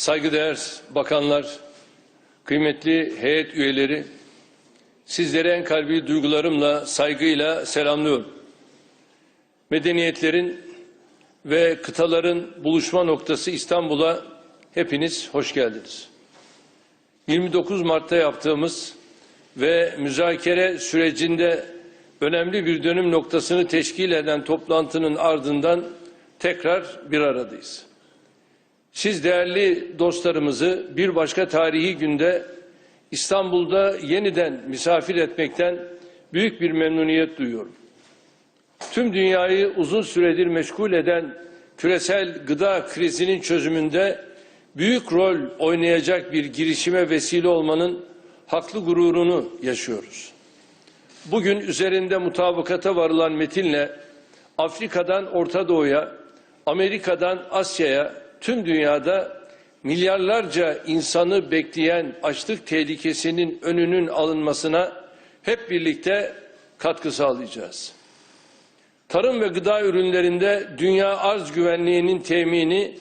saygıdeğer bakanlar, kıymetli heyet üyeleri, sizleri en kalbi duygularımla, saygıyla selamlıyorum. Medeniyetlerin ve kıtaların buluşma noktası İstanbul'a hepiniz hoş geldiniz. 29 Mart'ta yaptığımız ve müzakere sürecinde önemli bir dönüm noktasını teşkil eden toplantının ardından tekrar bir aradayız. Siz değerli dostlarımızı bir başka tarihi günde İstanbul'da yeniden misafir etmekten büyük bir memnuniyet duyuyorum. Tüm dünyayı uzun süredir meşgul eden küresel gıda krizinin çözümünde büyük rol oynayacak bir girişime vesile olmanın haklı gururunu yaşıyoruz. Bugün üzerinde mutabakata varılan metinle Afrika'dan Orta Doğu'ya, Amerika'dan Asya'ya, tüm dünyada milyarlarca insanı bekleyen açlık tehlikesinin önünün alınmasına hep birlikte katkı sağlayacağız. Tarım ve gıda ürünlerinde dünya arz güvenliğinin temini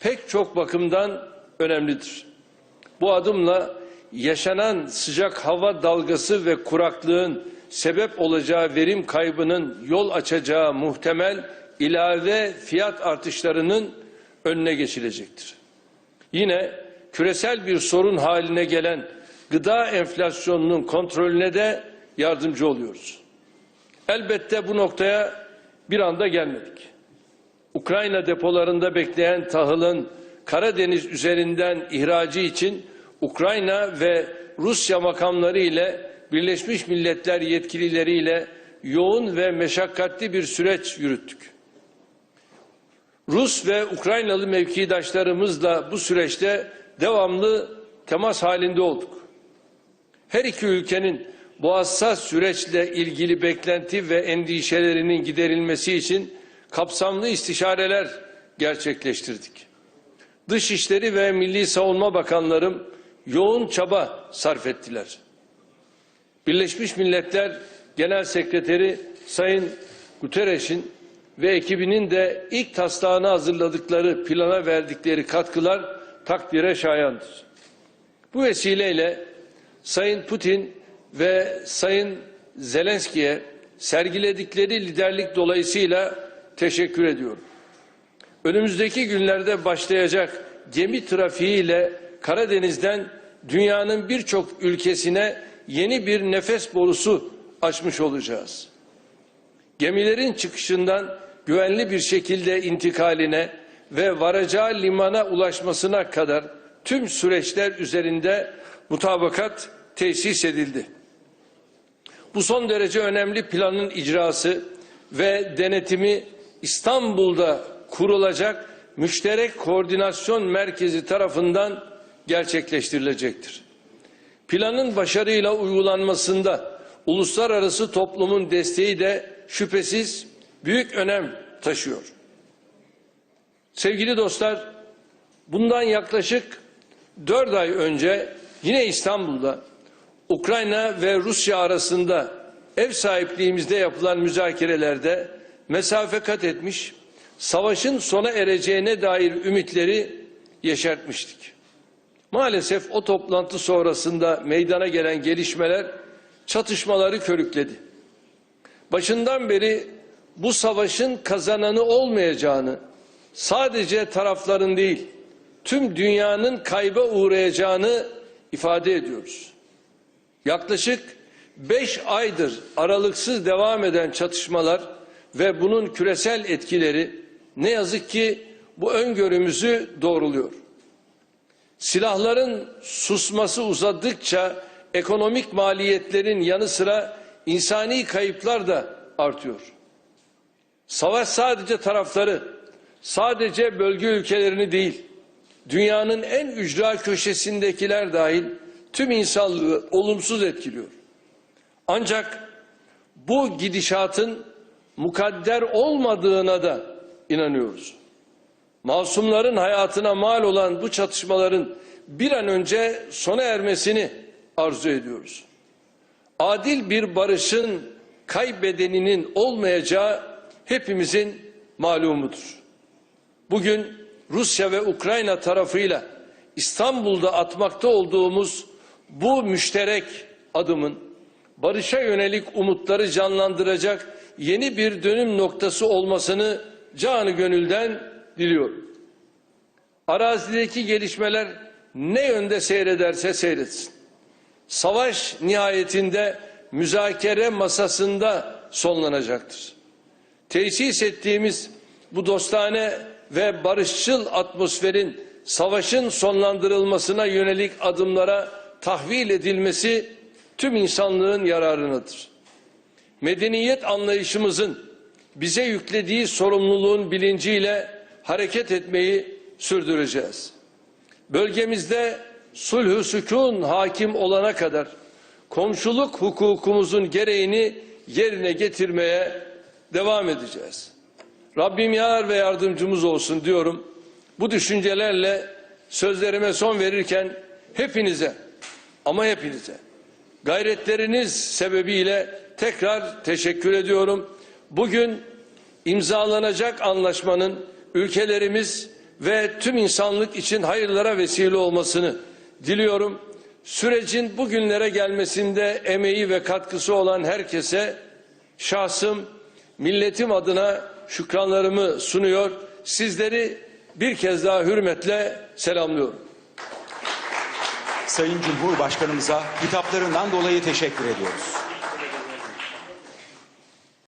pek çok bakımdan önemlidir. Bu adımla yaşanan sıcak hava dalgası ve kuraklığın sebep olacağı verim kaybının yol açacağı muhtemel ilave fiyat artışlarının önüne geçilecektir. Yine küresel bir sorun haline gelen gıda enflasyonunun kontrolüne de yardımcı oluyoruz. Elbette bu noktaya bir anda gelmedik. Ukrayna depolarında bekleyen tahılın Karadeniz üzerinden ihracı için Ukrayna ve Rusya makamları ile Birleşmiş Milletler yetkilileriyle yoğun ve meşakkatli bir süreç yürüttük. Rus ve Ukraynalı mevkidaşlarımızla bu süreçte devamlı temas halinde olduk. Her iki ülkenin bu hassas süreçle ilgili beklenti ve endişelerinin giderilmesi için kapsamlı istişareler gerçekleştirdik. Dışişleri ve Milli Savunma Bakanlarım yoğun çaba sarf ettiler. Birleşmiş Milletler Genel Sekreteri Sayın Guterres'in ve ekibinin de ilk taslağını hazırladıkları plana verdikleri katkılar takdire şayandır. Bu vesileyle Sayın Putin ve Sayın Zelenski'ye sergiledikleri liderlik dolayısıyla teşekkür ediyorum. Önümüzdeki günlerde başlayacak gemi trafiğiyle Karadeniz'den dünyanın birçok ülkesine yeni bir nefes borusu açmış olacağız. Gemilerin çıkışından güvenli bir şekilde intikaline ve varacağı limana ulaşmasına kadar tüm süreçler üzerinde mutabakat tesis edildi. Bu son derece önemli planın icrası ve denetimi İstanbul'da kurulacak müşterek koordinasyon merkezi tarafından gerçekleştirilecektir. Planın başarıyla uygulanmasında uluslararası toplumun desteği de şüphesiz büyük önem taşıyor. Sevgili dostlar, bundan yaklaşık dört ay önce yine İstanbul'da Ukrayna ve Rusya arasında ev sahipliğimizde yapılan müzakerelerde mesafe kat etmiş, savaşın sona ereceğine dair ümitleri yeşertmiştik. Maalesef o toplantı sonrasında meydana gelen gelişmeler çatışmaları körükledi. Başından beri bu savaşın kazananı olmayacağını, sadece tarafların değil, tüm dünyanın kayba uğrayacağını ifade ediyoruz. Yaklaşık beş aydır aralıksız devam eden çatışmalar ve bunun küresel etkileri ne yazık ki bu öngörümüzü doğruluyor. Silahların susması uzadıkça ekonomik maliyetlerin yanı sıra insani kayıplar da artıyor. Savaş sadece tarafları, sadece bölge ülkelerini değil, dünyanın en ücra köşesindekiler dahil tüm insanlığı olumsuz etkiliyor. Ancak bu gidişatın mukadder olmadığına da inanıyoruz. Masumların hayatına mal olan bu çatışmaların bir an önce sona ermesini arzu ediyoruz. Adil bir barışın kaybedeninin olmayacağı hepimizin malumudur. Bugün Rusya ve Ukrayna tarafıyla İstanbul'da atmakta olduğumuz bu müşterek adımın barışa yönelik umutları canlandıracak yeni bir dönüm noktası olmasını canı gönülden diliyorum. Arazideki gelişmeler ne yönde seyrederse seyretsin. Savaş nihayetinde müzakere masasında sonlanacaktır. Tesis ettiğimiz bu dostane ve barışçıl atmosferin savaşın sonlandırılmasına yönelik adımlara tahvil edilmesi tüm insanlığın yararınadır. Medeniyet anlayışımızın bize yüklediği sorumluluğun bilinciyle hareket etmeyi sürdüreceğiz. Bölgemizde sulhü sükun hakim olana kadar komşuluk hukukumuzun gereğini yerine getirmeye devam edeceğiz. Rabbim yar ve yardımcımız olsun diyorum. Bu düşüncelerle sözlerime son verirken hepinize ama hepinize gayretleriniz sebebiyle tekrar teşekkür ediyorum. Bugün imzalanacak anlaşmanın ülkelerimiz ve tüm insanlık için hayırlara vesile olmasını diliyorum. Sürecin bugünlere gelmesinde emeği ve katkısı olan herkese şahsım, milletim adına şükranlarımı sunuyor. Sizleri bir kez daha hürmetle selamlıyorum. Sayın Cumhurbaşkanımıza hitaplarından dolayı teşekkür ediyoruz.